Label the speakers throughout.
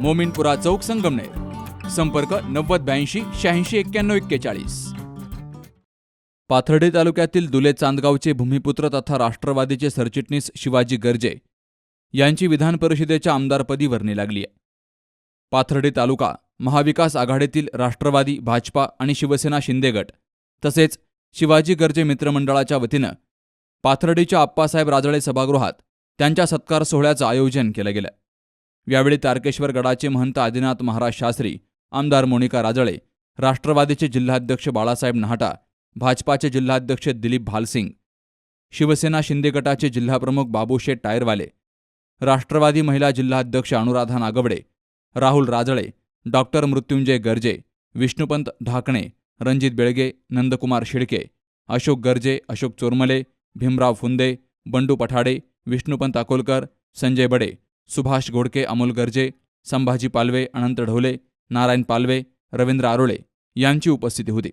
Speaker 1: मोमिनपुरा चौक संगमनेर. संपर्क नव्वद ब्याऐंशी शहाऐंशी एक्क्याण्णव एक्केचाळीस. पाथर्डे तालुक्यातील दुले चांदगावचे भूमिपुत्र तथा राष्ट्रवादीचे सरचिटणीस शिवाजी गर्जे यांची विधान परिषदेच्या आमदारपदी वर्णी लागली आहे. पाथर्डे तालुका महाविकास आघाडीतील राष्ट्रवादी भाजपा आणि शिवसेना शिंदेगट तसेच शिवाजी गर्जे मित्रमंडळाच्या वतीनं पाथर्डीच्या आप्पासाहेब राजळे सभागृहात त्यांच्या सत्कार सोहळ्याचं आयोजन केलं गेलं. यावेळी तारकेश्वर गडाचे महंत आदिनाथ महाराज शास्त्री आमदार मोनिका राजळे राष्ट्रवादीचे जिल्हाध्यक्ष बाळासाहेब नाहटा भाजपाचे जिल्हाध्यक्ष दिलीप भालसिंग शिवसेना शिंदे गटाचे जिल्हाप्रमुख बाबूशेठ टायरवाले राष्ट्रवादी महिला जिल्हाध्यक्ष अनुराधा नागवडे राहुल राजळे डॉक्टर मृत्युंजय गर्जे विष्णुपंत ढाकणे रणजित बेळगे नंदकुमार शिडके अशोक गर्जे अशोक चोरमले भीमराव फुंदे बंडू पठाडे विष्णुपंत अकोलकर संजय बडे सुभाष गोडके अमोल गर्जे संभाजी पालवे अनंत ढोले नारायण पालवे रवींद्र आरोळे यांची उपस्थिती होती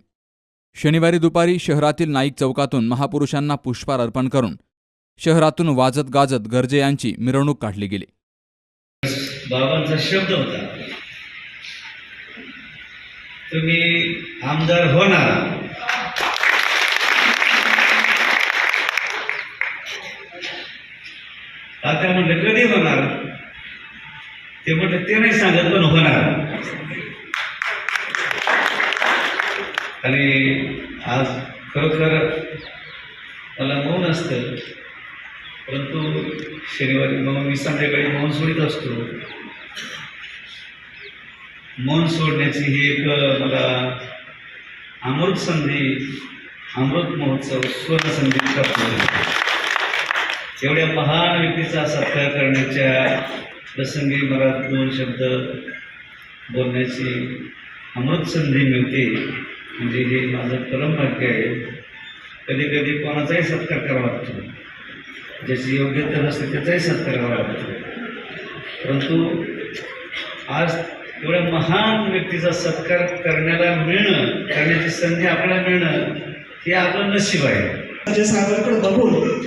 Speaker 1: शनिवारी दुपारी शहरातील नाईक चौकातून महापुरुषांना पुष्पार अर्पण करून शहरातून वाजत गाजत गर्जे यांची मिरवणूक काढली गेली
Speaker 2: बाबांचा शब्द होता तुम्ही आमदार होणार आता म्हणलं कधी होणार ते म्हटलं ते नाही सांगत पण होणार. आणि आज खरोखर मला मौन असतं परंतु शनिवारी मग मी संध्याकाळी मौन सोडित असतो. मौन सोडण्याची ही एक मला अमृत संधी अमृत महोत्सव स्वर्ण संधी एवढ्या महान व्यक्तीचा सत्कार करण्याच्या प्रसंगी मला दोन शब्द बोलण्याची अमृत संधी मिळते. म्हणजे हे माझं परमभाग्य आहे. कधी कधी कोणाचाही सत्कार करावा लागतो. ज्याची योग्यता नसते त्याचाही सत्कार करावा लागतो. परंतु आज एवढ्या महान व्यक्तीचा सत्कार करण्याला मिळणं करण्याची संधी आपल्याला मिळणं हे आपलं नशीब आहे.
Speaker 3: राजे साहेबांकडे बघून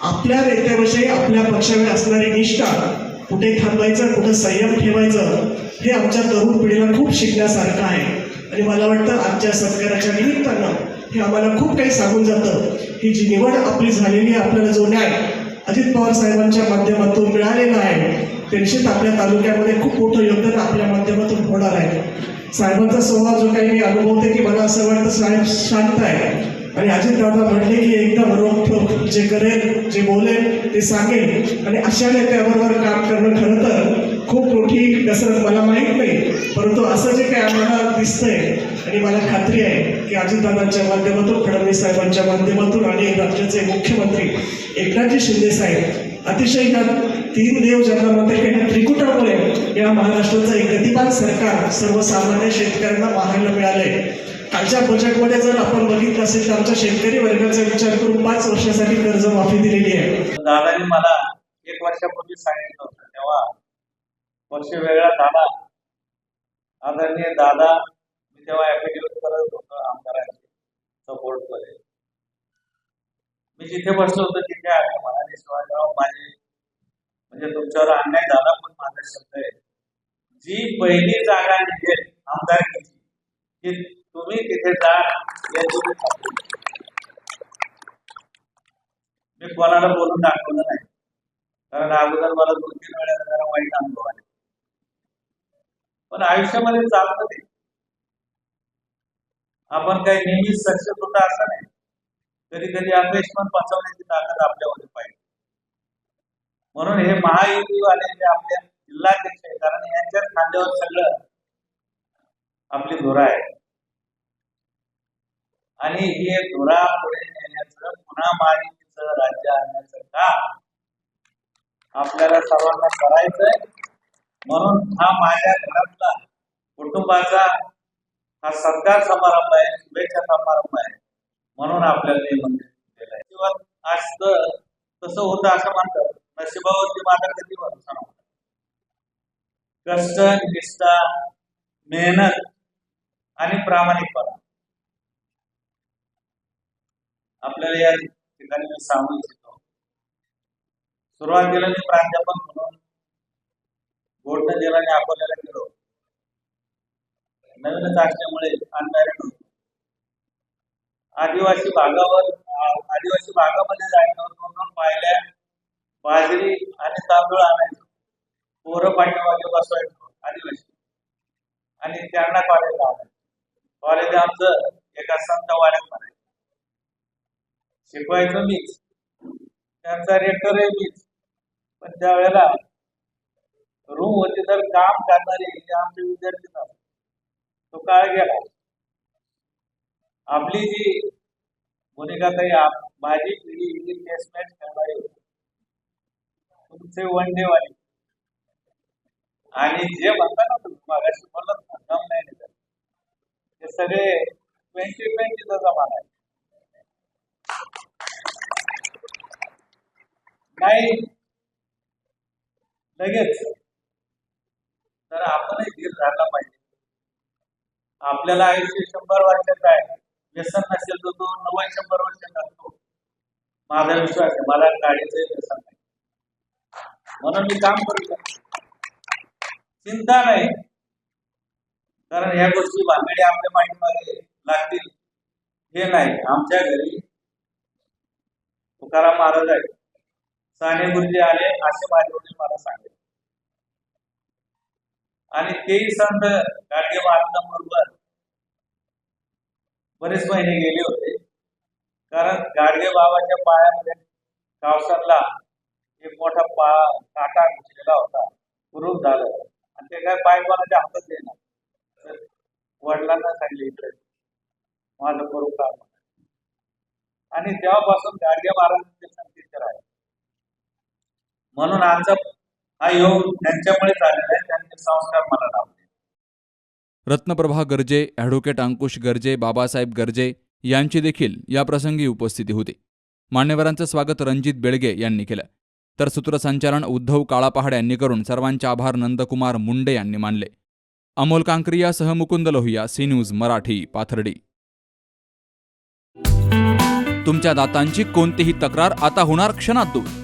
Speaker 3: आपल्या नेत्याविषयी आपल्या पक्षावर असणारी निष्ठा कुठे थांबायचं कुठं संयम ठेवायचं हे आमच्या तरुण पिढीला खूप शिकण्यासारखं आहे. आणि मला वाटतं आजच्या सत्काराच्या निमित्तानं हे आम्हाला खूप काही सांगून जातं. ही जी निवड आपली झालेली आहे आपल्याला जो न्याय अजित पवार साहेबांच्या माध्यमातून मिळालेला आहे ते निश्चित आपल्या तालुक्यामध्ये खूप मोठं योगदान आपल्या माध्यमातून होणार आहे. साहेबांचा स्वभाव जो काही मी अनुभवते की मला असं वाटतं साहेब शांत आहे आणि अजित दादा म्हटले की एकदम ठोक जे करेल जे बोलेल ते सांगेल. आणि अशा नेत्याबरोबर काम करणं खरं तर खूप मोठी कसरत मला माहीत नाही. परंतु असं जे काही आम्हाला दिसतंय आणि मला खात्री आहे की अजितदादांच्या माध्यमातून फडणवीस साहेबांच्या माध्यमातून आणि राज्याचे मुख्यमंत्री एकनाथजी शिंदे साहेब अतिशय या तीन देव जगामध्ये म्हणते या त्रिकुटामुळे या महाराष्ट्राचं एक गतिमान सरकार सर्वसामान्य शेतकऱ्यांना पाहायला मिळालंय. कालच्या बजेटमध्ये जर आपण बघितलं असेल तर आमच्या शेतकरी वर्गाचा विचार करून पाच वर्षासाठी कर्ज माफी दिलेली आहे.
Speaker 4: दादानी मला एक वर्षापूर्वी सांगितलं होतं तेव्हा वर्ष वेगळा दादा आदरणीय दादा मी तेव्हा ऍफिडेव्हिट करत होतो आमदारांचे सपोर्टमध्ये. मी जिथे बसलो होतो तिथे आले म्हणाले शिवाजीराव माझे म्हणजे तुमच्यावर अन्याय झाला पण माझा शब्द आहे. जी पहिली जागा निघेल तुम्ही तिथे जा याची मी मी कोणाला बोलून दाखवलं नाही. कारण अगोदर मला दोन तीन वेळा जरा वाईट अनुभव आले. पण आयुष्यामध्ये चालत ते. आपण काही नेहमीच सक्सेस होता असं नाही. कधी कधी अपयश पण पचवण्याची ताकद आपल्यामध्ये पाहिजे. म्हणून हे महायुती वाले जे आपल्या जिल्हाध्यक्ष आहे कारण यांच्याच खांद्यावर सगळं आपली धुरा आहे. आणि हे धुरा पुढे नेण्याचं पुन्हा महायुतीचं राज्य आणण्याचं काम आपल्याला सर्वांना करायचंय. म्हणून हा माझ्या घरातला कुटुंबाचा हा सत्कार समारंभ आहे शुभेच्छा समारंभ आहे. म्हणून आपल्याला निमंत्रित केलं आहे. किंवा असतं तसं होतं असं म्हणतात. नशिबावरती माझा कधी भरोसा नव्हता. कष्ट निष्ठा मेहनत आणि प्रामाणिकपणा. आपल्याला या ठिकाणी मी सांगू इच्छितो. सुरुवातीला मी प्राध्यापक म्हणून गोल्डन जिल्ह्याने अकोल्याला गेलो नवीनच असल्यामुळे अंधारे आदिवासी भागावर आदिवासी भागामध्ये जायचं म्हणून पाहिल्या बाजरी आणि तांदूळ आणायचो. पोरं पाठीमागे बसवायचो आदिवासी. आणि त्यांना कॉलेज आणायचो कॉलेज आमचं एका संत वाड्यात शिकवायचं मीच. त्यांचा रेटरही मीच. पण त्या वेळेला रूम वरती तर काम करणारे जे आमचे विद्यार्थी तो काळ गेला. आपली जी भूमिका ताई माझी पिढी ही टेस्ट मॅच होती तुमचे वन डे वाले आणि जे म्हणता ना तुम्ही मागाशी बोलत नाही ते सगळे ट्वेंटी ट्वेंटीचा जमाना आहे. नाही. लगेच. तर आपणही धीर झाला पाहिजे. आपल्याला आयुष्य शंभर वर्षाचं आहे. व्यसन नसेल तर तो नव्वद शंभर वर्ष जगतो माझा विश्वास आहे मला गाडीचं व्यसन नाही. म्हणून मी काम करू शकतो. चिंता नाही. कारण ह्या गोष्टी भानगडी आपल्या माइंडमध्ये लागतील. हे नाही. आमच्या घरी तुकाराम महाराज आहे साने गुरुजी आले असे माझे वडील मला सांगितले आणि तेही संत गाडगे महाराजांबरोबर बरेच महिने गेले होते. कारण गाडगे बाबाच्या पायामध्ये कावसाला एक मोठा पा काटा घुसलेला होता. कुरूप झालं. आणि ते काय पाय कोणाच्या हातात येणार वडिलांना सांगले इकडे माझं करू काम. आणि तेव्हापासून गाडगे महाराजांचे म्हणून आमचा हा योग त्यांच्यामुळे झालेला आहे त्यांचे संस्कार मला लावले
Speaker 1: रत्नप्रभा गर्जे ॲडव्होकेट अंकुश गर्जे बाबासाहेब गर्जे यांची देखील या प्रसंगी उपस्थिती होती. मान्यवरांचं स्वागत रणजित बेळगे यांनी केलं. तर सूत्रसंचालन उद्धव काळापहाड यांनी करून सर्वांचे आभार नंदकुमार मुंडे यांनी मानले. अमोल कांक्रियासह मुकुंद लोहिया सी न्यूज मराठी पाथर्डी. तुमच्या दातांची कोणतीही तक्रार आता होणार क्षणात दूर.